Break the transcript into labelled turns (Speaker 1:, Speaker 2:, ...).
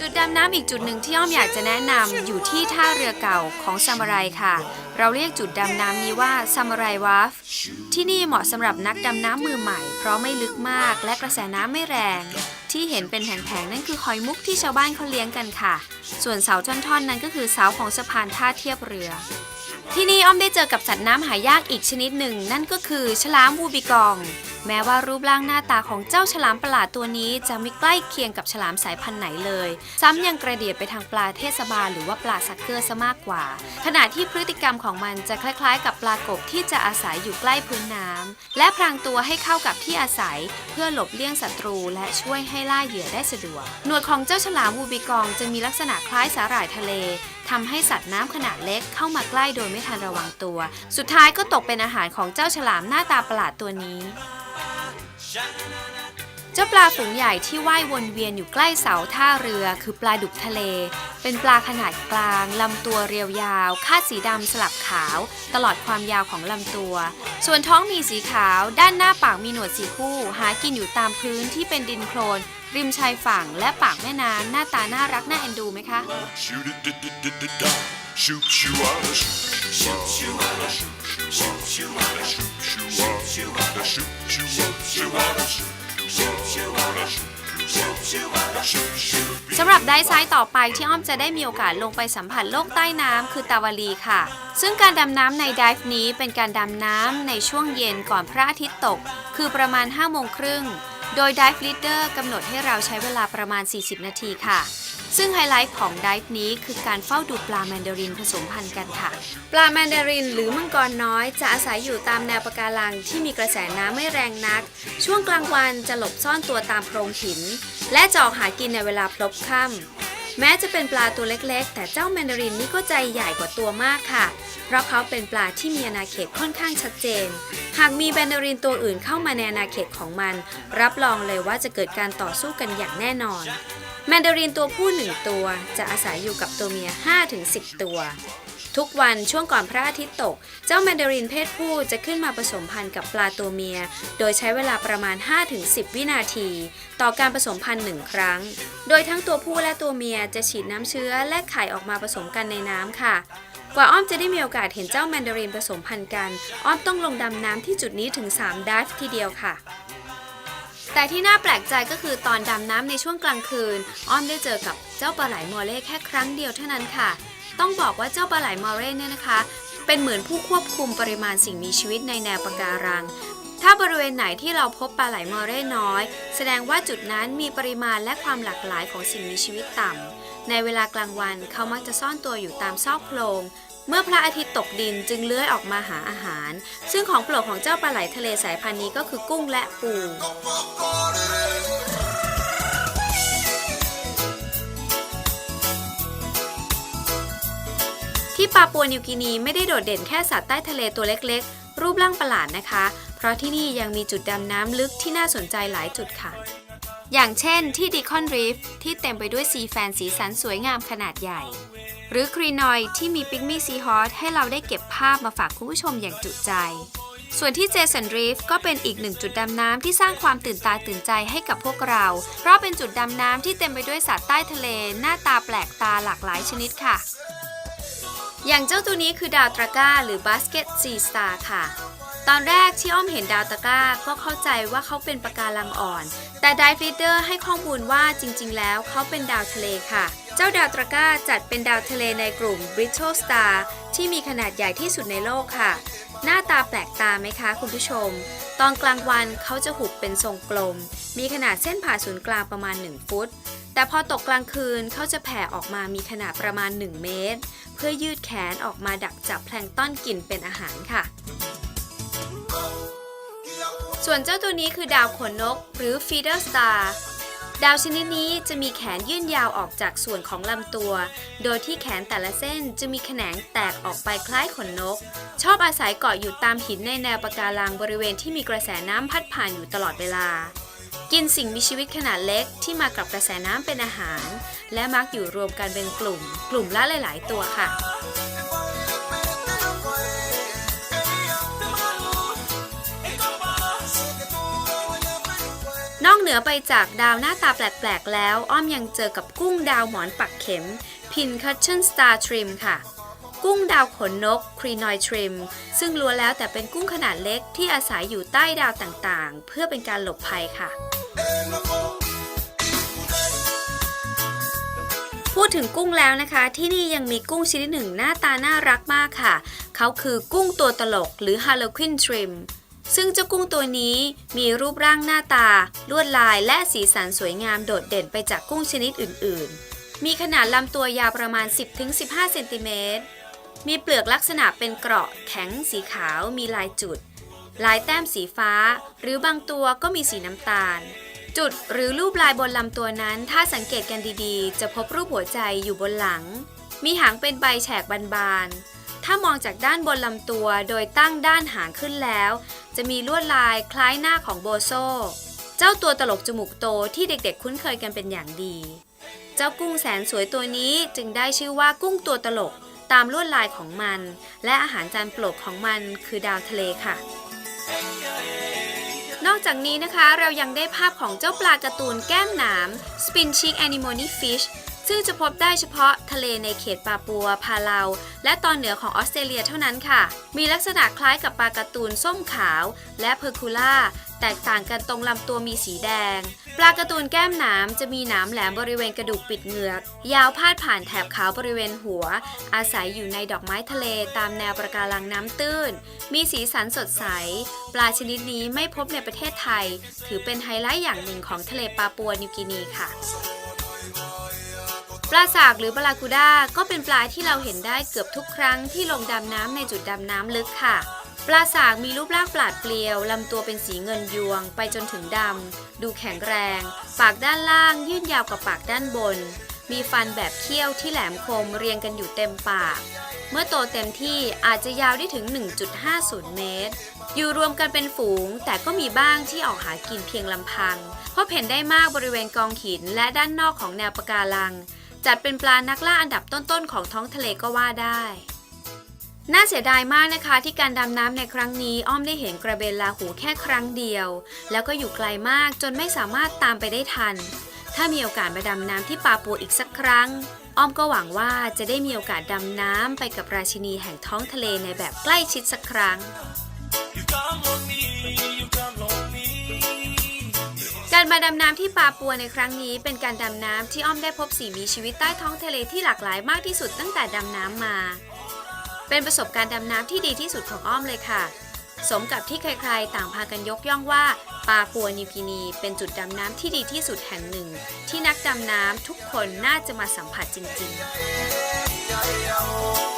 Speaker 1: จุดดำน้ำอีกจุดหนึ่งที่อ้อมอยากจะแนะนำอยู่ที่ท่าเรือเก่าของซามูไรค่ะ เราเรียกจุดดำน้ำนี้ว่าซามูไรวาฟที่นี่เหมาะสำหรับนักดำน้ำมือใหม่ เพราะไม่ลึกมากและกระแสน้ำไม่แรง ที่เห็นเป็นแผงๆนั่นคือหอยมุกที่ชาวบ้านเขาเลี้ยงกันค่ะ ส่วนเสาท่อนๆนั้นก็คือเสาของสะพานท่าเทียบเรือ ที่นี่อ้อมได้เจอกับสัตว์น้ำหายากอีกชนิดหนึ่ง นั่นก็คือฉลามบูบิกอง แม้ว่ารูปร่างหน้าตาของเจ้าฉลามประหลาดตัวนี้ จะไม่ใกล้เคียงกับฉลามสายพันธุ์ไหนเลย ซ้ำยังกระเดียดไปทางปลาเทศบาลหรือว่าปลาสักเกอร์ซะมากกว่า ขณะที่พฤติกรรมของมันจะคล้ายๆ กับปลากบที่จะอาศัยอยู่ใกล้พื้นน้ำและพรางตัวให้เข้ากับที่อาศัย เพื่อหลบเลี่ยงศัตรู และช่วยให้ล่าเหยื่อได้สะดวกหนวดของเจ้าฉลามบูบิกองจะมีลักษณะคล้ายสาหร่ายทะเล ทำให้สัตว์น้ำขนาดเล็กเข้ามาใกล้โดยไม่ทันระวังตัว สุดท้ายก็ตกเป็นอาหารของเจ้าฉลามหน้าตาประหลาดตัวนี้ จ้าปลาฝูงใหญ่ที่ว่ายวนเวียนอยู่ใกล้เสาท่าเรือคือปลาดุกทะเล เป็นปลาขนาดกลางลำตัวเรียวยาว คาดสีดำสลับขาว ตลอดความยาวของลำตัว ส่วนท้องมีสีขาว ด้านหน้าปากมีหนวดสีคู่ หากินอยู่ตามพื้นที่เป็นดินโคลน ริมชายฝั่งและปากแม่น้ำหน้าตาน่ารักน่าเอ็นดูไหมคะ
Speaker 2: Shoot it, da da da da da. Shoot you out, shoot you out, shoot you out, shoot you out, shoot you out, shoot you out, shoot you out, shoot you out, shoot you out.
Speaker 1: สำหรับไดฟ์ไซต์ต่อไปที่อ้อมจะได้มีโอกาสลงไปสัมผัสโลกใต้น้ำคือตาวาลีค่ะ ซึ่งการดำน้ำในไดฟ์นี้เป็นการดำน้ำในช่วงเย็นก่อนพระอาทิตย์ตก คือประมาณ5โมงครึ่ง โดยดิฟลีดเดอร์กำหนดให้เราใช้เวลาประมาณ 40 นาทีค่ะ ซึ่งไฮไลท์ของ Dive นี้คือการเฝ้าดูปลาแมนดารินผสมพันธุ์กันค่ะ ปลาแมนดารินหรือมังกรน้อย จะอาศัยอยู่ตามแนวปะการังที่มีกระแสน้ำไม่แรงนัก ช่วงกลางวันจะหลบซ่อนตัวตามโพรงหิน และจะออกหากินในเวลาพลบค่ำแม้จะเป็นปลาตัวเล็กๆ แต่เจ้าแมนดารินนี่ก็ใจใหญ่กว่าตัวมากค่ะ เพราะเขาเป็นปลาที่มีอาณาเขตค่อนข้างชัดเจน หากมีแมนดารินตัวอื่นเข้ามาในอาณาเขตของมัน รับรองเลยว่าจะเกิดการต่อสู้กันอย่างแน่นอน แมนดารินตัวผู้หนึ่งตัวจะอาศัยอยู่กับตัวเมีย 5-10 ตัว ทุกวันช่วงก่อนพระอาทิตย์ตก เจ้าแมนดารินเพศผู้จะขึ้นมาผสมพันธุ์กับปลาตัวเมีย โดยใช้เวลาประมาณ 5-10 วินาที ต่อการผสมพันธุ์หนึ่งครั้ง โดยทั้งตัวผู้และตัวเมียจะฉีดน้ำเชื้อและไข่ออกมาผสมกันในน้ำค่ะกว่าอ้อมจะได้มีโอกาสเห็นเจ้าแมนดารินผสมพันธุ์กัน อ้อมต้องลงดำน้ำที่จุดนี้ถึง 3 ดิฟทีเดียวค่ะ แต่ที่น่าแปลกใจก็คือตอนดำน้ำในช่วงกลางคืน อ้อมได้เจอกับเจ้าปลาไหลมอเล่แค่ครั้งเดียวเท่านั้นค่ะ ต้องบอกว่าเจ้าปลาไหลมอเล่เนี่ยนะคะ เป็นเหมือนผู้ควบคุมปริมาณสิ่งมีชีวิตในแนวปะการัง ถ้าบริเวณไหนที่เราพบปลาไหลมอเร่น้อย แสดงว่าจุดนั้นมีปริมาณและความหลากหลายของสิ่งมีชีวิตต่ำในเวลากลางวันเขามักจะซ่อนตัวอยู่ตามซอกโพรง เมื่อพระอาทิตย์ตกดินจึงเลื้อยออกมาหาอาหาร ซึ่งของโปรดของเจ้าปลาไหลทะเลสายพันธุ์นี้ก็คือกุ้งและปูที่ปาปัวนิวกินีไม่ได้โดดเด่นแค่สัตว์ใต้ทะเลตัวเล็กๆ รูปร่างประหลาดนะคะ เพราะที่นี่ยังมีจุดดำน้ำลึกที่น่าสนใจหลายจุดค่ะ อย่างเช่นที่ดิคอนรีฟที่เต็มไปด้วยซีแฟนสีสันสวยงามขนาดใหญ่ หรือครีนอยที่มีปิกมี่ซีฮอสให้เราได้เก็บภาพมาฝากคุณผู้ชมอย่างจุใจ ส่วนที่เจสันรีฟก็เป็นอีกหนึ่งจุดดำน้ำที่สร้างความตื่นตาตื่นใจให้กับพวกเรา เพราะเป็นจุดดำน้ำที่เต็มไปด้วยสัตว์ใต้ทะเล หน้าตาแปลกตาหลากหลายชนิดค่ะ อย่างเจ้าตัวนี้คือดาวตราก้าหรือบาสเกตซีสตาร์ค่ะ ตอนแรกที่อ้อมเห็นดาวตราก้าก็เข้าใจว่าเขาเป็นปะการังอ่อน แต่ไดฟีเดอร์ให้ข้อมูลว่าจริง ๆ แล้วเขาเป็นดาวทะเลค่ะ เจ้าดาวตราก้าจัดเป็นดาวทะเลในกลุ่ม Brittle Star ที่มีขนาดใหญ่ที่สุดในโลกค่ะ หน้าตาแปลกตาไหมคะคุณผู้ชม ตอนกลางวันเขาจะหุบเป็นทรงกลม มีขนาดเส้นผ่าศูนย์กลางประมาณ 1 ฟุต แต่พอตกกลางคืนเขาจะแผ่ออกมามีขนาดประมาณ 1 เมตร เพื่อยืดแขนออกมาดักจับแพลงต้อนกินเป็นอาหารค่ะ ส่วนเจ้าตัวนี้คือดาวขนนก หรือ Feeder Star ดาวชนิดนี้จะมีแขนยื่นยาวออกจากส่วนของลำตัว โดยที่แขนแต่ละเส้นจะมีแขนงแตกออกไปคล้ายขนนก ชอบอาศัยเกาะอยู่ตามหินในแนวปะการังบริเวณที่มีกระแสน้ำพัดผ่านอยู่ตลอดเวลา กินสิ่งมีชีวิตขนาดเล็กที่มากับกระแสน้ำเป็นอาหาร และมักอยู่รวมกันเป็นกลุ่ม กลุ่มละหลาย ๆ ตัวค่ะ เหนือไปจากดาวหน้าตาแปลกๆ แล้ว อ้อมยังเจอกับกุ้งดาวหมอนปักเข็ม Pin Cushion Star Trim ค่ะ กุ้งดาวขนนก c r e n o i Trim ซึ่งล้วนแล้วแต่เป็นกุ้งขนาดเล็กที่อาศัยอยู่ใต้ดาวต่างๆ เพื่อเป็นการหลบภัยค่ะพูดถึงกุ้งแล้วนะคะ ที่นี่ยังมีกุ้งชนิดหนึ่งหน้าตาน่ารักมากค่ะ เขาคือกุ้งตัวตลกหรือ Harlequin Trim ซึ่งเจ้ากุ้งตัวนี้มีรูปร่างหน้าตา ลวดลายและสีสันสวยงามโดดเด่นไปจากกุ้งชนิดอื่น ๆ มีขนาดลำตัวยาวประมาณ 10-15 เซนติเมตร มีเปลือกลักษณะเป็นเกราะแข็งสีขาว มีลายจุด ลายแต้มสีฟ้า หรือบางตัวก็มีสีน้ำตาล จุดหรือรูปลายบนลำตัวนั้น ถ้าสังเกตกันดีๆ จะพบรูปหัวใจอยู่บนหลัง มีหางเป็นใบแฉกบานๆถ้ามองจากด้านบนลำตัวโดยตั้งด้านหางขึ้นแล้ว จะมีลวดลายคล้ายหน้าของโบโซ เจ้าตัวตลกจมูกโตที่เด็กๆ คุ้นเคยกันเป็นอย่างดี เจ้ากุ้งแสนสวยตัวนี้จึงได้ชื่อว่ากุ้งตัวตลกตามลวดลายของมัน และอาหารจานโปรดของมันคือดาวทะเลค่ะ นอกจากนี้นะคะเรายังได้ภาพของเจ้าปลาการ์ตูนแก้มหนาม Spin Cheek Anemone Fish ซึ่งจะพบได้เฉพาะทะเลในเขตปาปัว พาเลา และตอนเหนือของออสเตรเลียเท่านั้นค่ะ มีลักษณะคล้ายกับปลาการ์ตูนส้มขาว และเพอร์คูล่า แตกต่างกันตรงลำตัวมีสีแดง ปลาการ์ตูนแก้มหนามจะมีหนามแหลมบริเวณกระดูกปิดเหงือก ยาวพาดผ่านแถบขาวบริเวณหัว อาศัยอยู่ในดอกไม้ทะเลตามแนวประการังน้ำตื้น มีสีสันสดใส ปลาชนิดนี้ไม่พบในประเทศไทย ถือเป็นไฮไลท์อย่างหนึ่งของทะเลปาปัวนิวกินีค่ะ ปลาสากหรือบาลากูด้าก็เป็นปลาที่เราเห็นได้เกือบทุกครั้งที่ลงดำน้ำในจุดดำน้ำลึกค่ะ ปลาสากมีรูปร่างปราดเปรียวลำตัวเป็นสีเงินยวง ไปจนถึงดำ ดูแข็งแรง ปากด้านล่างยื่นยาวกว่าปากด้านบน มีฟันแบบเขี้ยวที่แหลมคมเรียงกันอยู่เต็มปาก เมื่อโตเต็มที่อาจจะยาวได้ถึง 1.50 เมตร อยู่รวมกันเป็นฝูง แต่ก็มีบ้างที่ออกหากินเพียงลำพังเพราะเห็นได้มากบริเวณกองหินและด้านนอกของแนวปะการัง จัดเป็นปลานักล่าอันดับต้นๆของท้องทะเลก็ว่าได้ น่าเสียดายมากนะคะที่การดำน้ำในครั้งนี้อ้อมได้เห็นกระเบนลาหูแค่ครั้งเดียว แล้วก็อยู่ไกลมากจนไม่สามารถตามไปได้ทัน ถ้ามีโอกาสมาดำน้ำที่ปาปัวอีกสักครั้ง อ้อมก็หวังว่าจะได้มีโอกาสดำน้ำไปกับราชินีแห่งท้องทะเลในแบบใกล้ชิดสักครั้ง การมาดำน้ำที่ปาปัวในครั้งนี้ เป็นการดำน้ำที่อ้อมได้พบสิ่งมีชีวิตใต้ท้องทะเลที่หลากหลายมากที่สุดตั้งแต่ดำน้ำมา เป็นประสบการณ์ดำน้ำที่ดีที่สุดของอ้อมเลยค่ะ สมกับที่ใครๆ ต่างพากันยกย่องว่าปาปัวนิวกินี เป็นจุดดำน้ำที่ดีที่สุดแห่งหนึ่ง ที่นักดำน้ำทุกคนน่าจะมาสัมผัสจริง ๆ